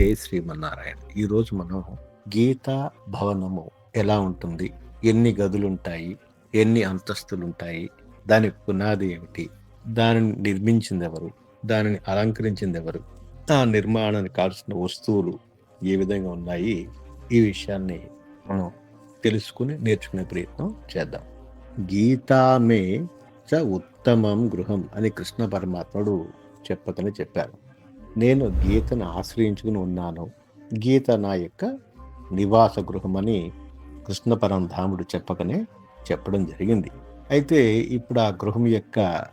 జై శ్రీమన్నారాయణ. ఈరోజు మనం గీతా భవనము ఎలా ఉంటుంది? ఎన్ని గదులుంటాయి? ఎన్ని అంతస్తులుంటాయి? దాని పునాది ఏమిటి? దానిని నిర్మించింది ఎవరు దానిని అలంకరించింది ఎవరు ఆ నిర్మాణానికి కావాల్సిన వస్తువులు ఏ విధంగా ఉన్నాయి? ఈ విషయాన్ని మనం తెలుసుకుని నేర్చుకునే ప్రయత్నం చేద్దాం. గీతామే చ ఉత్తమం గృహం అని కృష్ణ పరమాత్ముడు చెప్పకనే చెప్పారు. నేను గీతను ఆశ్రయించుకుని ఉన్నాను. గీత నా యొక్క నివాస గృహమని కృష్ణ పరంధాముడు చెప్పకనే చెప్పడం జరిగింది. అయితే ఇప్పుడు ఆ గృహం యొక్క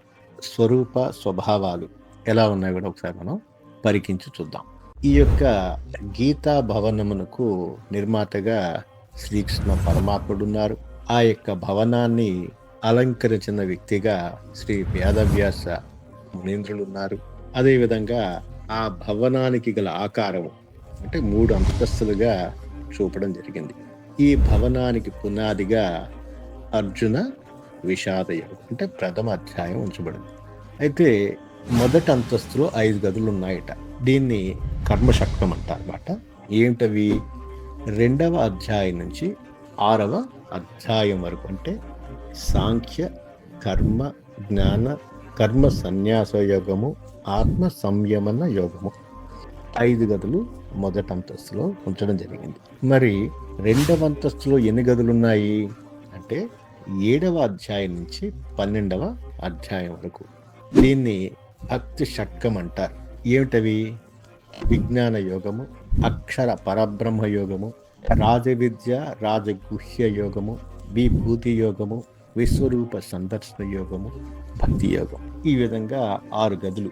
స్వరూప స్వభావాలు ఎలా ఉన్నాయో కూడా ఒకసారి మనం పరికించి చూద్దాం. ఈ యొక్క గీతా భవనమునకు నిర్మాతగా శ్రీకృష్ణ పరమాత్ముడు ఉన్నారు. ఆ యొక్క భవనాన్ని అలంకరించిన వ్యక్తిగా శ్రీ వేదవ్యాస మునీంద్రులు ఉన్నారు. అదేవిధంగా ఆ భవనానికి గల ఆకారము అంటే మూడు అంతస్తులుగా చూపడం జరిగింది. ఈ భవనానికి పునాదిగా అర్జున విషాదయం అంటే ప్రథమ అధ్యాయం ఉంచబడింది. అయితే మొదటి అంతస్తులో ఐదు గదులు ఉన్నాయట. దీన్ని కర్మశక్తం అంటారన్నమాట. ఏంటవి? రెండవ అధ్యాయం నుంచి ఆరవ అధ్యాయం వరకు అంటే సాంఖ్య కర్మ జ్ఞాన కర్మ సన్యాస యోగము ఆత్మ సంయమన యోగము. ఐదు గదులు మొదటి అంతస్తులో ఉంచడం జరిగింది. మరి రెండవ అంతస్తులో ఎన్ని గదులు ఉన్నాయి అంటే ఏడవ అధ్యాయం నుంచి పన్నెండవ అధ్యాయం వరకు. దీన్ని భక్తి షట్కం అంటారు. ఏమిటవి? విజ్ఞాన యోగము అక్షర పరబ్రహ్మ యోగము రాజవిద్య రాజగుహ్య యోగము విభూతి యోగము విశ్వరూప సందర్శన యోగము భక్తి యోగం. ఈ విధంగా ఆరు గదులు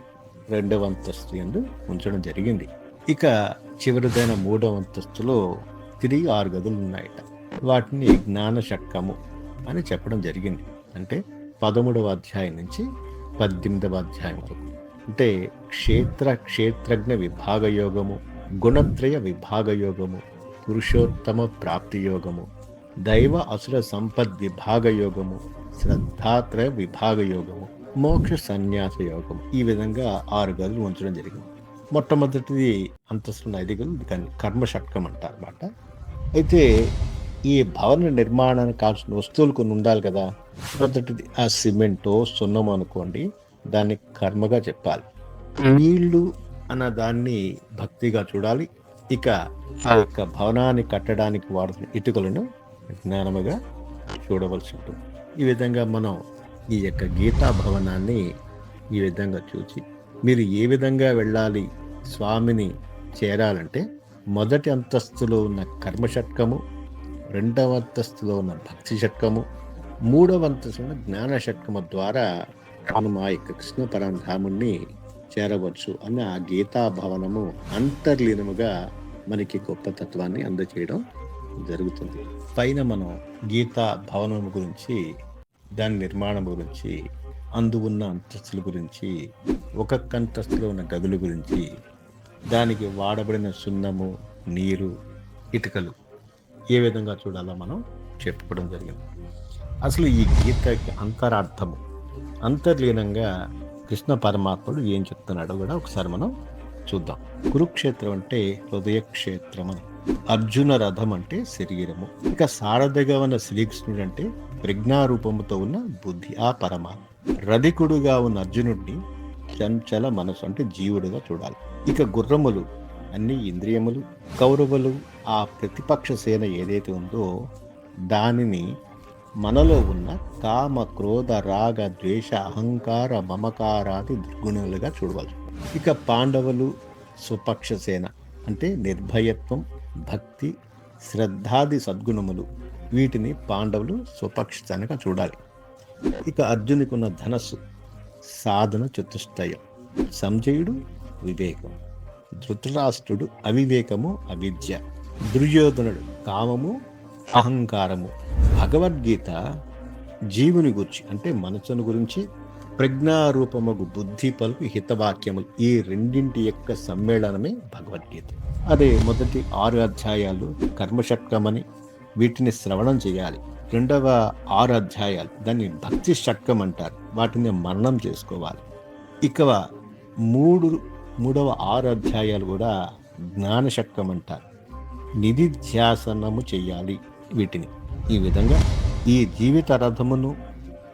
రెండవ అంతస్తు ఎందు ఉంచడం జరిగింది. ఇక చివరిదైన మూడవ అంతస్తులో తిరిగి ఆరు గదులు ఉన్నాయట. వాటిని జ్ఞాన షట్కము అని చెప్పడం జరిగింది. అంటే పదమూడవ అధ్యాయం నుంచి పద్దెనిమిదవ అధ్యాయం వరకు. అంటే క్షేత్ర క్షేత్రజ్ఞ విభాగ యోగము గుణత్రయ విభాగ యోగము పురుషోత్తమ ప్రాప్తి యోగము దైవ అసుర సంపద్ విభాగ యోగము శ్రద్ధాత్రయ విభాగ యోగము మోక్ష సన్యాస యోగం. ఈ విధంగా ఆరు గదులు ఉంచడం జరిగింది. మొట్టమొదటిది అంతస్తున్న ఐదు గదులు దాన్ని కర్మ షట్కం అంటారు అనమాట అయితే ఈ భవన నిర్మాణానికి కావాల్సిన వస్తువులు కొన్ని ఉండాలి కదా. మొదటిది ఆ సిమెంటో సున్నమో అనుకోండి దాన్ని కర్మగా చెప్పాలి. నీళ్ళు అన్న దాన్ని భక్తిగా చూడాలి. ఇక ఆ యొక్క భవనాన్ని కట్టడానికి వాడుతున్న ఇటుకలను జ్ఞానముగా చూడవలసి ఉంటుంది. ఈ విధంగా మనం ఈ యొక్క గీతా భవనాన్ని ఈ విధంగా చూచి మీరు ఏ విధంగా వెళ్ళాలి స్వామిని చేరాలంటే మొదటి అంతస్తులో ఉన్న కర్మ షట్కము రెండవ అంతస్తులో ఉన్న భక్తి షట్కము మూడవ అంతస్తులో ఉన్న జ్ఞాన షట్కము ద్వారా మనం ఆ యొక్క కృష్ణ పరంధాముణ్ణి చేరవచ్చు అన్న ఆ గీతా భవనము అంతర్లీనముగా మనకి గొప్ప తత్వాన్ని అందచేయడం జరుగుతుంది. పైన మనం గీతా భవనం గురించి దాని నిర్మాణం గురించి అందు ఉన్న అంతస్తుల గురించి ఒక్కొక్క అంతస్తులో ఉన్న గదుల గురించి దానికి వాడబడిన సున్నము నీరు ఇటుకలు ఏ విధంగా చూడాలో మనం చెప్పుకోవడం జరిగింది. అసలు ఈ గీతకి అంతరార్థము అంతర్లీనంగా కృష్ణ పరమాత్ముడు ఏం చెప్తున్నాడో కూడా ఒకసారి మనం చూద్దాం. కురుక్షేత్రం అంటే హృదయ క్షేత్రం అని అర్జున రథం అంటే శరీరము. ఇక సారథిగా ఉన్న శ్రీకృష్ణుడు అంటే ప్రజ్ఞారూపముతో ఉన్న బుద్ధి ఆ పరమ. రధికుడుగా ఉన్న అర్జునుడిని చంచల మనసు అంటే జీవుడుగా చూడాలి. ఇక గుర్రములు అన్ని ఇంద్రియములు కౌరవులు ఆ ప్రతిపక్ష సేన ఏదైతే ఉందో దానిని మనలో ఉన్న కామ క్రోధ రాగ ద్వేష అహంకార మమకారాది దుర్గుణాలుగా చూడవచ్చు ఇక పాండవులు సుపక్షసేన అంటే నిర్భయత్వం భక్తి శ్రద్ధాది సద్గుణములు. వీటిని పాండవులు స్వపక్షతనగా చూడాలి. ఇక అర్జునికున్న ధనస్సు సాధన చతుష్టయం సంజయుడు వివేకం ధృతరాష్ట్రుడు అవివేకము అవిద్య దుర్యోధనుడు కామము అహంకారము. భగవద్గీత జీవుని గురించి అంటే మనసును గురించి ప్రజ్ఞారూపముగు బుద్ధి పలుకు హితవాక్యములు. ఈ రెండింటి యొక్క సమ్మేళనమే భగవద్గీత. అదే మొదటి ఆరు అధ్యాయాలు కర్మషట్కమని వీటిని శ్రవణం చేయాలి. రెండవ ఆరు అధ్యాయాలు దాన్ని భక్తి షట్కం అంటారు. వాటిని మరణం చేసుకోవాలి. ఇక మూడు మూడవ ఆరు అధ్యాయాలు కూడా జ్ఞాన షట్కం అంటారు. నిధిధ్యాసనము చేయాలి వీటిని. ఈ విధంగా ఈ జీవిత రథమును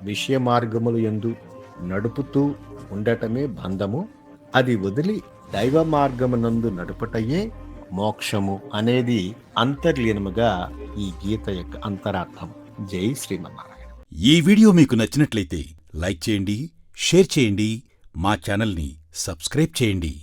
విషయ మార్గములు ఎందు నడుపుతూ ఉండటమే బంధము. అది వదిలి దైవ మార్గమునందు నడుపటయే మోక్షము అనేది అంతర్లీనముగా ఈ గీత యొక్క అంతరార్థం. జై శ్రీమన్నారాయణ. ఈ వీడియో మీకు నచ్చినట్లయితే లైక్ చేయండి షేర్ చేయండి మా ఛానల్ని సబ్స్క్రైబ్ చేయండి.